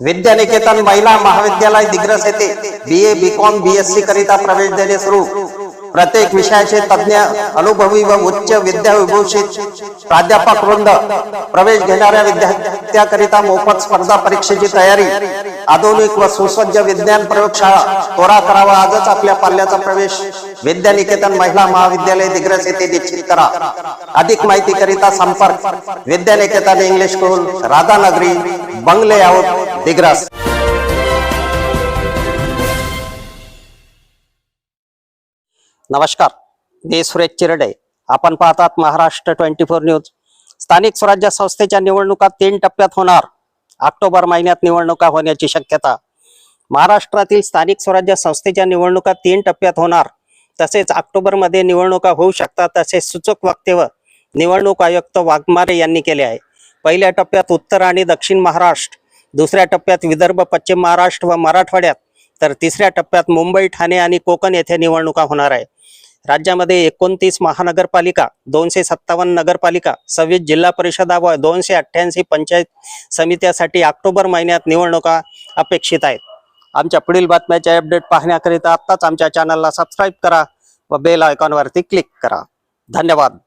विद्यानिकेतन महिला महाविद्यालय दिग्रस येथे B A B Com B S C करिता प्रवेश देणे सुरू. प्रत्येक विषयाचे तज्ञ अनुभवी व उच्च विद्याविभूषित प्राध्यापक वृंद प्रवेश घेणाऱ्या विद्यार्थ्याकरिता मोफत स्पर्धा परीक्षेची तयारी आधुनिक व सुसज्ज विज्ञान प्रयोगशाळा तोरा करावा आजच आपल्या पाल्याचा प्रवेश. विद्यानिकेतन महिला महाविद्यालय दिग्रस येथे निश्चित करा. अधिक माहिती करिता संपर्क. विद्यानिकेतन इंग्लिश स्कूल राधानगरी बंगले आउट दिग्रास. नमस्कार मी सुरेश चिरडे. आपण पाहतात महाराष्ट्र ट्वेंटी फोर न्यूज. स्थानिक स्वराज्य संस्थेच्या निवडणुका तीन टप्प्यात होणार. ऑक्टोबर महिन्यात निवडणुका होण्याची शक्यता. महाराष्ट्रातील स्थानिक स्वराज्य संस्थेच्या निवडणुका तीन टप्प्यात होणार. तसेच ऑक्टोबरमध्ये निवडणुका होऊ शकतात असे सूचक वक्तव्य निवडणूक आयुक्त वाघमारे यांनी केले आहे. पहिल्या टप्प्यात उत्तर आणि दक्षिण महाराष्ट्र दुसऱ्या टप्प्यात विदर्भ पश्चिम महाराष्ट्र व मराठवाड्यात तर तिसऱ्या टप्प्यात मुंबई ठाणे आणि कोकण येथे निवडणुका होणार आहे. राज्यामध्ये एकोणतीस महानगरपालिका दोनशे सत्तावन्न नगरपालिका सव्वीस जिल्हा परिषदा व दोनशे अठ्ठ्याऐंशी पंचायत समित्यासाठी ऑक्टोबर महिन्यात निवडणुका अपेक्षित आहेत. आमच्या पुढील बातम्याचे अपडेट पाहण्याकरिता आत्ताच आमच्या चॅनलला सबस्क्राईब करा व बेल आयकॉनवरती क्लिक करा. धन्यवाद.